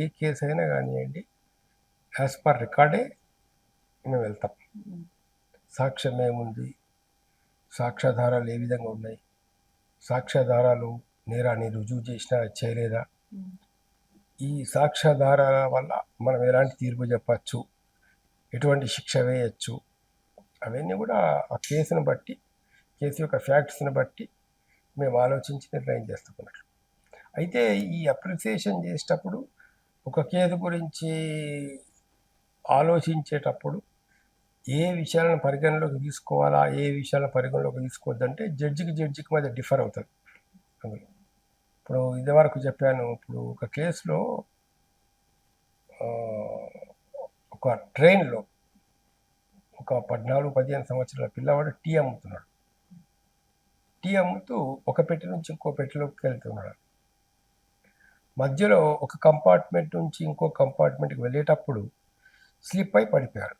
ఏ case అయినా కానివ్వండి as per రికార్డే మేము వెళ్తాం. సాక్ష్యం ఏముంది సాక్ష్యాధారాలు ఏ విధంగా ఉన్నాయి? సాక్ష్యాధారాలు నేరాన్ని రుజువు చేసినా చేయలేదా? ఈ సాక్ష్యాధారాల వల్ల మనం ఎలాంటి తీర్పు చెప్పచ్చు? ఎటువంటి శిక్ష వేయచ్చు? అవన్నీ కూడా ఆ కేసును బట్టి కేసు యొక్క ఫ్యాక్ట్స్ని బట్టి మేము ఆలోచించి నిర్ణయం చేస్తున్నట్లు అయితే ఈ అప్రిసియేషన్ చేసేటప్పుడు ఒక కేసు గురించి ఆలోచించేటప్పుడు ఏ విషయాలను పరిగణలోకి తీసుకోవాలా ఏ విషయాలను పరిగణలోకి తీసుకోవద్దంటే జడ్జికి జడ్జికి మధ్య డిఫర్ అవుతుంది అందులో. ఇప్పుడు ఇదివరకు చెప్పాను ఇప్పుడు ఒక కేసులో ఒక ట్రైన్లో ఒక పద్నాలుగు పదిహేను సంవత్సరాల పిల్లవాడు టీ అమ్ముతున్నాడు. టీ అమ్ముతూ ఒక పెట్టి నుంచి ఇంకో పెట్టెలోకి వెళ్తున్నాడు. మధ్యలో ఒక కంపార్ట్మెంట్ నుంచి ఇంకో కంపార్ట్మెంట్కి వెళ్ళేటప్పుడు స్లిప్ అయి పడిపోయాడు.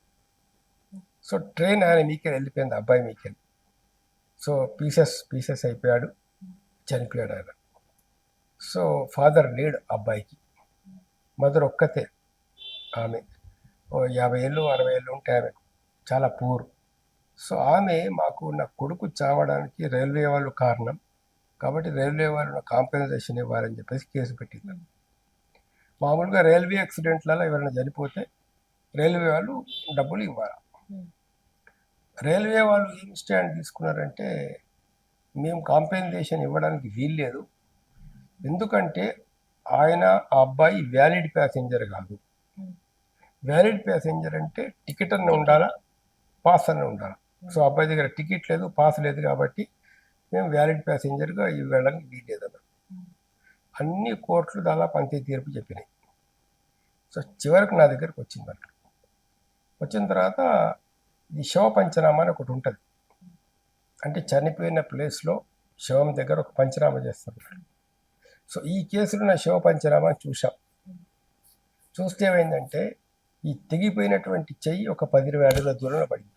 సో ట్రైన్ ఆయన మీకెళ్ళి వెళ్ళిపోయింది అబ్బాయి మీకెళ్ళి. సో పీసెస్ పీసెస్ అయిపోయాడు చనిపోయాడు ఆయన. సో ఫాదర్ లేడు అబ్బాయికి. మదర్ ఒక్కతే ఆమె. ఓ యాభై ఏళ్ళు అరవై ఏళ్ళు ఉంటే ఆమె చాలా పూర్ సో ఆమె మాకు నా కొడుకు చావడానికి రైల్వే వాళ్ళు కారణం. కాబట్టి రైల్వే వాళ్ళు కాంపెన్సేషన్ ఇవ్వాలని చెప్పేసి కేసు పెట్టింది. మామూలుగా రైల్వే యాక్సిడెంట్లలో ఎవరైనా చనిపోతే రైల్వే వాళ్ళు డబ్బులు ఇవ్వాలి? రైల్వే వాళ్ళు ఏం స్టాండ్ తీసుకున్నారంటే మేము కాంపెన్సేషన్ ఇవ్వడానికి వీల్లేదు. ఎందుకంటే ఆయన ఆ అబ్బాయి వ్యాలిడ్ ప్యాసింజర్ కాదు. వ్యాలిడ్ ప్యాసింజర్ అంటే టికెట్ అన్న ఉండాలా? పాస్ అన్న ఉండాలా? సో అబ్బాయి దగ్గర టికెట్ లేదు పాస్ లేదు కాబట్టి మేము వ్యాలిడ్ ప్యాసింజర్గా ఇవ్వడానికి వీల్లేదు అన్నారు అన్ని కోర్టులు దాదాపు అంతే తీర్పు చెప్పినాయి. సో చివరికి నా దగ్గరకు వచ్చింది వచ్చిన తర్వాత ఇది శవ పంచనామా అని ఒకటి ఉంటుంది. అంటే చనిపోయిన ప్లేస్లో శవం దగ్గర ఒక పంచనామా చేస్తారు సో ఈ కేసులో నా శవ పంచనామా చూసాం చూస్తే ఏమైందంటే ఈ తెగిపోయినటువంటి చెయ్యి ఒక పది ఇరవై అడుగుల దూరంలో పడింది.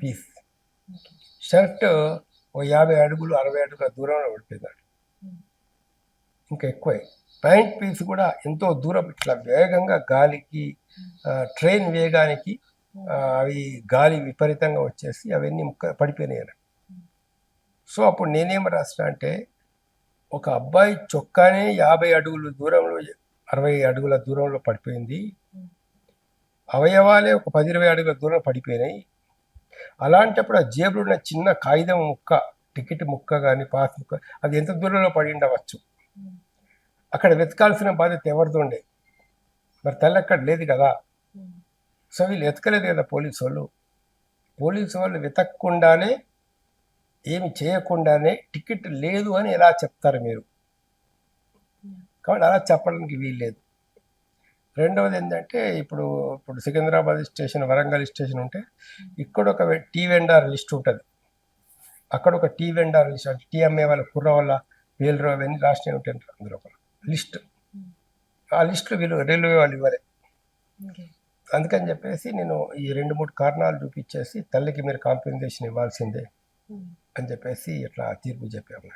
పీస్. షర్ట్ ఓ యాభై అడుగులు అరవై అడుగుల దూరంలో పడిపోయినాడు ఇంకా ఎక్కువే. ప్యాంట్ పీస్ కూడా ఎంతో దూరం ఇట్లా వేగంగా గాలికి ట్రైన్ వేగానికి అవి గాలి విపరీతంగా వచ్చేసి అవన్నీ ముక్క పడిపోయినాయి సో అప్పుడు నేనేం రాసిన అంటే ఒక అబ్బాయి చొక్కానే యాభై అడుగుల దూరంలో అరవై అడుగుల దూరంలో పడిపోయింది. అవయవాలే ఒక పది ఇరవై అడుగుల దూరం పడిపోయినాయి. అలాంటప్పుడు ఆ జేబులో ఉన్న చిన్న కాగితం ముక్క టికెట్ ముక్క కానీ పాస్ ముక్క అది ఎంత దూరంలో పడి ఉండవచ్చు? అక్కడ వెతకాల్సిన బాధ్యత ఎవరిది ఉండే మరి తల్లి అక్కడ లేదు కదా. సో వీళ్ళు వెతకలేదు కదా పోలీసు వాళ్ళు. పోలీసు వాళ్ళు వెతకకుండానే ఏమి చేయకుండానే టికెట్ లేదు అని ఎలా చెప్తారు మీరు? కాబట్టి అలా చెప్పడానికి వీల్లేదు. రెండవది ఏంటంటే ఇప్పుడు ఇప్పుడు సికింద్రాబాద్ స్టేషన్ వరంగల్ స్టేషన్ ఉంటే ఇక్కడ ఒక టీ వెండార్ లిస్ట్ ఉంటుంది. అక్కడ ఒక టీ వెండార్ లిస్ట్ అంటే టీ అమ్మే వాళ్ళ కుర్ర వాళ్ళ వీళ్ళు అవన్నీ రాసినవి ఉంటాయి అందులో ఒక లిస్ట్. ఆ లిస్టులో వీళ్ళు రైల్వే వాళ్ళు ఇవ్వలే. అందుకని చెప్పేసి నేను ఈ రెండు మూడు కారణాలు చూపించేసి తల్లికి మీరు కాంపెన్సేషన్ ఇవ్వాల్సిందే అని చెప్పేసి ఇట్లా తీర్పు చెప్పాము.